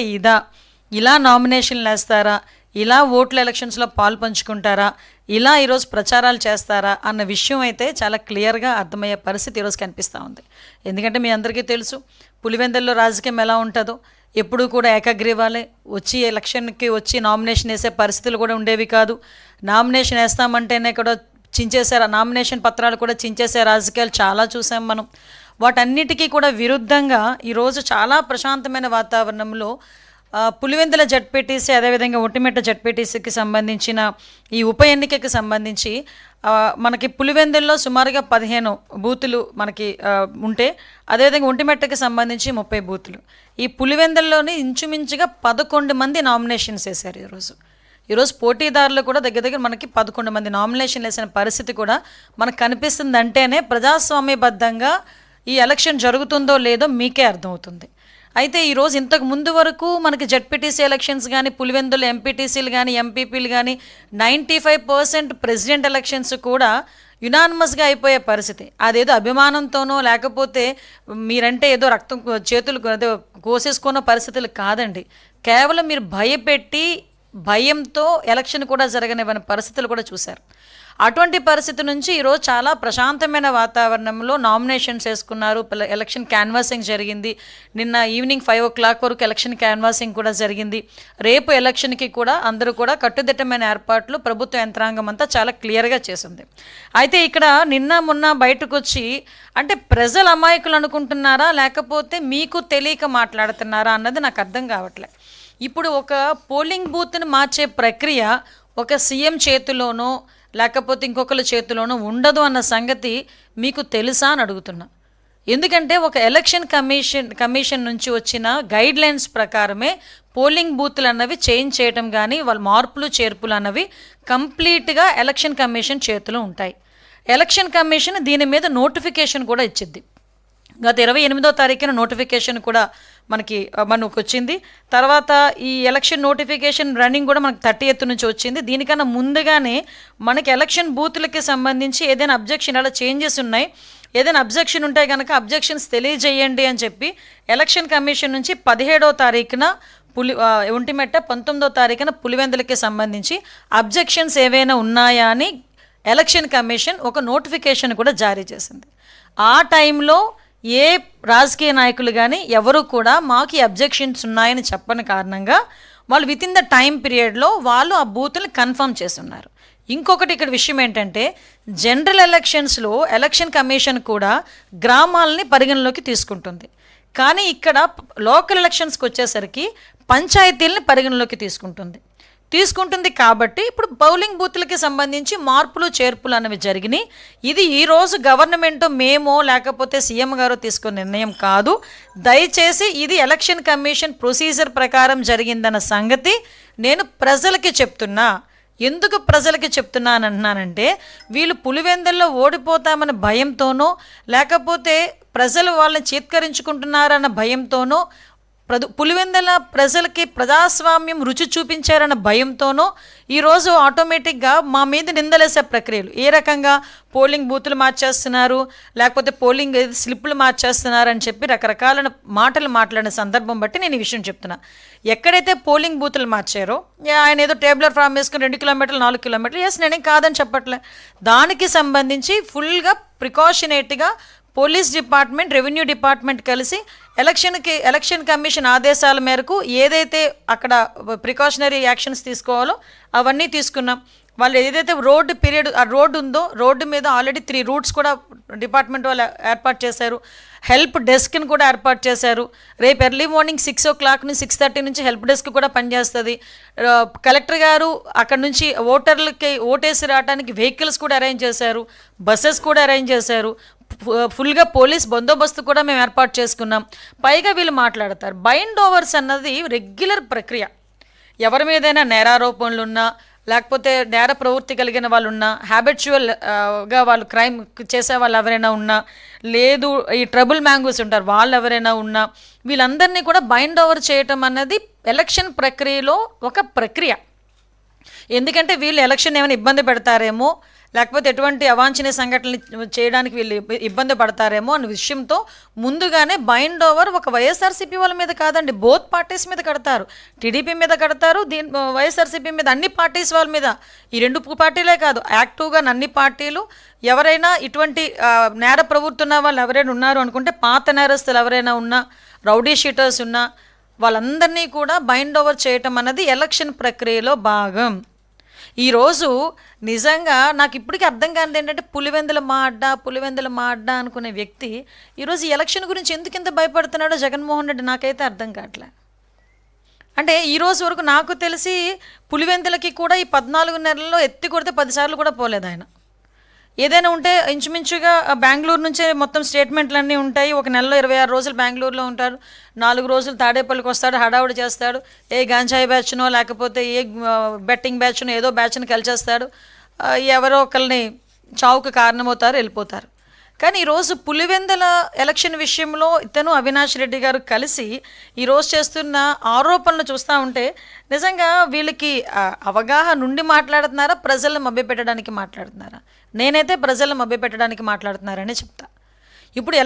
అంటే ఇదా. ఇలా నామినేషన్లు వేస్తారా? ఇలా ఓట్ల ఎలక్షన్స్లో పాలు పంచుకుంటారా? ఇలా ఈరోజు ప్రచారాలు చేస్తారా? అన్న విషయం అయితే చాలా క్లియర్గా అర్థమయ్యే పరిస్థితి ఈరోజు కనిపిస్తూ ఉంది. ఎందుకంటే మీ అందరికీ తెలుసు పులివెందల్లో రాజకీయం ఎలా ఉంటుందో. ఎప్పుడూ కూడా ఏకగ్రీవాలే. వచ్చి ఎలక్షన్కి వచ్చి నామినేషన్ వేసే పరిస్థితులు కూడా ఉండేవి కాదు. నామినేషన్ వేస్తామంటేనే కూడా చించేశారు. నామినేషన్ పత్రాలు కూడా చించేసే రాజకీయాలు చాలా చూసాం మనం. వాటన్నిటికీ కూడా విరుద్ధంగా ఈరోజు చాలా ప్రశాంతమైన వాతావరణంలో పులివెందుల జడ్పీటీసీ అదేవిధంగా ఒంటిమిట్ట జడ్పీటీసీకి సంబంధించిన ఈ ఉప ఎన్నికకి సంబంధించి మనకి పులివెందుల్లో సుమారుగా పదిహేను బూతులు మనకి ఉంటే అదేవిధంగా ఒంటిమెట్టకి సంబంధించి ముప్పై బూతులు. ఈ పులివెందుల్లోని ఇంచుమించుగా పదకొండు మంది నామినేషన్స్ వేశారు ఈరోజు ఈరోజు పోటీదారులు కూడా దగ్గర దగ్గర మనకి పదకొండు మంది నామినేషన్ వేసిన పరిస్థితి కూడా మనకు కనిపిస్తుంది అంటేనే ప్రజాస్వామ్యబద్ధంగా ఈ ఎలక్షన్ జరుగుతుందో లేదో మీకే అర్థమవుతుంది. అయితే ఈరోజు ఇంతకు ముందు వరకు మనకి జడ్పీటీసీ ఎలక్షన్స్ కానీ పులివెందులు ఎంపీటీసీలు కానీ ఎంపీపీలు కానీ ninety five percent president elections కూడా యునానిమస్గా అయిపోయే పరిస్థితి. అదేదో అభిమానంతోనో లేకపోతే మీరంటే ఏదో రక్తం చేతులు ఏదో కోసేసుకున్న పరిస్థితులు కాదండి. కేవలం మీరు భయపెట్టి భయంతో ఎలక్షన్ కూడా జరగనివ్వని పరిస్థితులు కూడా చూశారు. అటువంటి పరిస్థితి నుంచి ఈరోజు చాలా ప్రశాంతమైన వాతావరణంలో నామినేషన్స్ వేసుకున్నారు. ఎలక్షన్ క్యాన్వాసింగ్ జరిగింది. నిన్న ఈవినింగ్ ఫైవ్ ఓ క్లాక్ వరకు ఎలక్షన్ క్యాన్వాసింగ్ కూడా జరిగింది. రేపు ఎలక్షన్కి కూడా అందరూ కూడా కట్టుదిట్టమైన ఏర్పాట్లు ప్రభుత్వ యంత్రాంగం అంతా చాలా క్లియర్గా చేసింది. అయితే ఇక్కడ నిన్న మొన్న బయటకు వచ్చి అంటే ప్రజలు అమాయకులు అనుకుంటున్నారా? లేకపోతే మీకు తెలియక మాట్లాడుతున్నారా? అన్నది నాకు అర్థం కావట్లే. ఇప్పుడు ఒక పోలింగ్ బూత్ని మార్చే ప్రక్రియ ఒక సీఎం చేతిలోనో లేకపోతే ఇంకొకరి చేతిలోనూ ఉండదు అన్న సంగతి మీకు తెలుసా అని అడుగుతున్నా. ఎందుకంటే ఒక ఎలక్షన్ కమిషన్ కమిషన్ నుంచి వచ్చిన గైడ్ లైన్స్ ప్రకారమే పోలింగ్ బూత్లు అన్నవి చేంజ్ చేయటం కానీ వాళ్ళ మార్పులు చేర్పులు అన్నవి కంప్లీట్గా ఎలక్షన్ కమిషన్ చేతిలో ఉంటాయి. ఎలక్షన్ కమిషన్ దీని మీద నోటిఫికేషన్ కూడా ఇచ్చిద్ది. గత ఇరవై ఎనిమిదో తారీఖున నోటిఫికేషన్ కూడా మనకి మనకు వచ్చింది. తర్వాత ఈ ఎలక్షన్ నోటిఫికేషన్ రన్నింగ్ కూడా మనకు థర్టీ ఎయిత్ నుంచి వచ్చింది. దీనికన్నా ముందుగానే మనకి ఎలక్షన్ బూత్లకి సంబంధించి ఏదైనా అబ్జెక్షన్ అలా చేంజెస్ ఉన్నాయి. ఏదైనా అబ్జెక్షన్ ఉంటే కనుక అబ్జెక్షన్స్ తెలియజేయండి అని చెప్పి ఎలక్షన్ కమిషన్ నుంచి పదిహేడో తారీఖున పులి ఒంటిమెట్ట పంతొమ్మిదో తారీఖున పులివెందులకి సంబంధించి అబ్జెక్షన్స్ ఏవైనా ఉన్నాయా అని ఎలక్షన్ కమిషన్ ఒక నోటిఫికేషన్ కూడా జారీ చేసింది. ఆ టైంలో ఏ రాజకీయ నాయకులు కానీ ఎవరు కూడా మాకు ఈ అబ్జెక్షన్స్ ఉన్నాయని చెప్పని కారణంగా వాళ్ళు విత్ ఇన్ ద టైం పీరియడ్లో వాళ్ళు ఆ బూత్ని కన్ఫర్మ్ చేస్తున్నారు. ఇంకొకటి ఇక్కడ విషయం ఏంటంటే జనరల్ ఎలక్షన్స్లో ఎలక్షన్ కమిషన్ కూడా గ్రామాలని పరిగణలోకి తీసుకుంటుంది. కానీ ఇక్కడ లోకల్ ఎలక్షన్స్కి వచ్చేసరికి పంచాయతీలను పరిగణలోకి తీసుకుంటుంది. తీసుకుంటుంది కాబట్టి ఇప్పుడు బౌలింగ్ బూత్లకి సంబంధించి మార్పులు చేర్పులు అనేవి జరిగినాయి. ఇది ఈరోజు గవర్నమెంట్ మేమో లేకపోతే సీఎం గారు తీసుకున్న నిర్ణయం కాదు. దయచేసి ఇది ఎలక్షన్ కమిషన్ ప్రొసీజర్ ప్రకారం జరిగిందన్న సంగతి నేను ప్రజలకి చెప్తున్నా. ఎందుకు ప్రజలకి చెప్తున్నాను అంటున్నానంటే వీళ్ళు పులివెందుల్లో ఓడిపోతామన్న భయంతోనో లేకపోతే ప్రజలు వాళ్ళని చీత్కరించుకుంటున్నారన్న భయంతోనో ప్రదు పులివెందుల ప్రజలకి ప్రజాస్వామ్యం రుచి చూపించారన్న భయంతోనో ఈరోజు ఆటోమేటిక్గా మా మీద నిందలేసే ప్రక్రియలు. ఏ రకంగా పోలింగ్ బూతులు మార్చేస్తున్నారు లేకపోతే పోలింగ్ స్లిప్లు మార్చేస్తున్నారు అని చెప్పి రకరకాల మాటలు మాట్లాడిన సందర్భం బట్టి నేను ఈ విషయం చెప్తున్నా. ఎక్కడైతే పోలింగ్ బూతులు మార్చారో ఆయన ఏదో టేబులర్ ఫామ్ వేసుకుని రెండు కిలోమీటర్లు నాలుగు కిలోమీటర్లు ఎస్ నేనేం కాదని చెప్పట్లే. దానికి సంబంధించి ఫుల్గా ప్రికాషనేట్గా పోలీస్ డిపార్ట్మెంట్ రెవెన్యూ డిపార్ట్మెంట్ కలిసి ఎలక్షన్కి ఎలక్షన్ కమిషన్ ఆదేశాల మేరకు ఏదైతే అక్కడ ప్రికాషనరీ యాక్షన్స్ తీసుకోవాలో అవన్నీ తీసుకున్నాం. వాళ్ళు ఏదైతే రోడ్డు పీరియడ్ ఆ రోడ్డు ఉందో రోడ్డు మీద ఆల్రెడీ త్రీ రూట్స్ కూడా డిపార్ట్మెంట్ వాళ్ళు ఏర్పాటు చేశారు. హెల్ప్ డెస్క్ని కూడా ఏర్పాటు చేశారు. రేపు early morning six o'clock నుంచి సిక్స్ థర్టీ నుంచి హెల్ప్ డెస్క్ కూడా పనిచేస్తుంది. కలెక్టర్ గారు అక్కడ నుంచి ఓటర్లకి ఓటేసి రావడానికి వెహికల్స్ కూడా అరేంజ్ చేశారు. బస్సెస్ కూడా అరేంజ్ చేశారు. ఫుల్గా పోలీస్ బందోబస్తు కూడా మేము ఏర్పాటు చేసుకున్నాం. పైగా వీళ్ళు మాట్లాడతారు. బైండ్ ఓవర్స్ అన్నది రెగ్యులర్ ప్రక్రియ. ఎవరి మీదైనా నేరారోపణలు ఉన్నా లేకపోతే నేర ప్రవృత్తి కలిగిన వాళ్ళు ఉన్నా హ్యాబిచువల్గా వాళ్ళు క్రైమ్ చేసే వాళ్ళు ఎవరైనా ఉన్నా లేదు ఈ ట్రబుల్ మ్యాంగోస్ ఉంటారు వాళ్ళు ఎవరైనా ఉన్నా వీళ్ళందరినీ కూడా బైండ్ ఓవర్ చేయటం అన్నది ఎలక్షన్ ప్రక్రియలో ఒక ప్రక్రియ. ఎందుకంటే వీళ్ళు ఎలక్షన్ ఏమైనా ఇబ్బంది పెడతారేమో లేకపోతే ఎటువంటి అవాంఛనీయ సంఘటనలు చేయడానికి వీళ్ళు ఇబ్బంది పడతారేమో అన్న విషయంతో ముందుగానే బైండ్ ఓవర్ ఒక వైఎస్ఆర్సీపీ వాళ్ళ మీద కాదండి బోత్ పార్టీస్ మీద కడతారు. టీడీపీ మీద కడతారు దీని వైఎస్ఆర్సీపీ మీద అన్ని పార్టీస్ వాళ్ళ మీద. ఈ రెండు పార్టీలే కాదు యాక్టివ్గా అన్ని పార్టీలు ఎవరైనా ఇటువంటి నేర ప్రవృత్తున్న వాళ్ళు ఎవరైనా ఉన్నారు అనుకుంటే పాత నేరస్తులు ఎవరైనా ఉన్నా రౌడీ షీటర్స్ ఉన్నా వాళ్ళందరినీ కూడా బైండ్ ఓవర్ చేయటం అన్నది ఎలక్షన్ ప్రక్రియలో భాగం. ఈరోజు నిజంగా నాకు ఇప్పటికీ అర్థం కానిది ఏంటంటే పులివెందుల మా అడ్డ పులివెందుల మా అనుకునే వ్యక్తి ఈరోజు ఎలక్షన్ గురించి ఎందుకు ఇంత భయపడుతున్నాడో జగన్మోహన్ రెడ్డి నాకైతే అర్థం కావట్లే. అంటే ఈ రోజు వరకు నాకు తెలిసి పులివెందులకి కూడా ఈ పద్నాలుగు నెలల్లో ఎత్తి కొడితే పదిసార్లు కూడా పోలేదు ఆయన. ఏదైనా ఉంటే ఇంచుమించుగా బెంగళూరు నుంచే మొత్తం స్టేట్మెంట్లన్నీ ఉంటాయి. ఒక నెలలో ఇరవై ఆరు రోజులు బెంగళూరులో ఉంటారు. నాలుగు రోజులు తాడేపల్లికి వస్తాడు హడావుడి చేస్తాడు. ఏ గాంజాయి బ్యాచ్నో లేకపోతే ఏ బెట్టింగ్ బ్యాచ్నో ఏదో బ్యాచ్ను కలిచేస్తాడు. ఎవరో ఒకరిని చావుకు కారణమవుతారు వెళ్ళిపోతారు. కానీ ఈరోజు పులివెందల ఎలక్షన్ విషయంలో ఇతను అవినాష్ రెడ్డి గారు కలిసి ఈరోజు చేస్తున్న ఆరోపణలు చూస్తూ ఉంటే నిజంగా వీళ్ళకి అవగాహన నుండి మాట్లాడుతున్నారా? ప్రజలను మభ్యపెట్టడానికి మాట్లాడుతున్నారా? నేనైతే ప్రజలను మభ్యపెట్టడానికి మాట్లాడుతున్నారని చెప్తా. ఇప్పుడు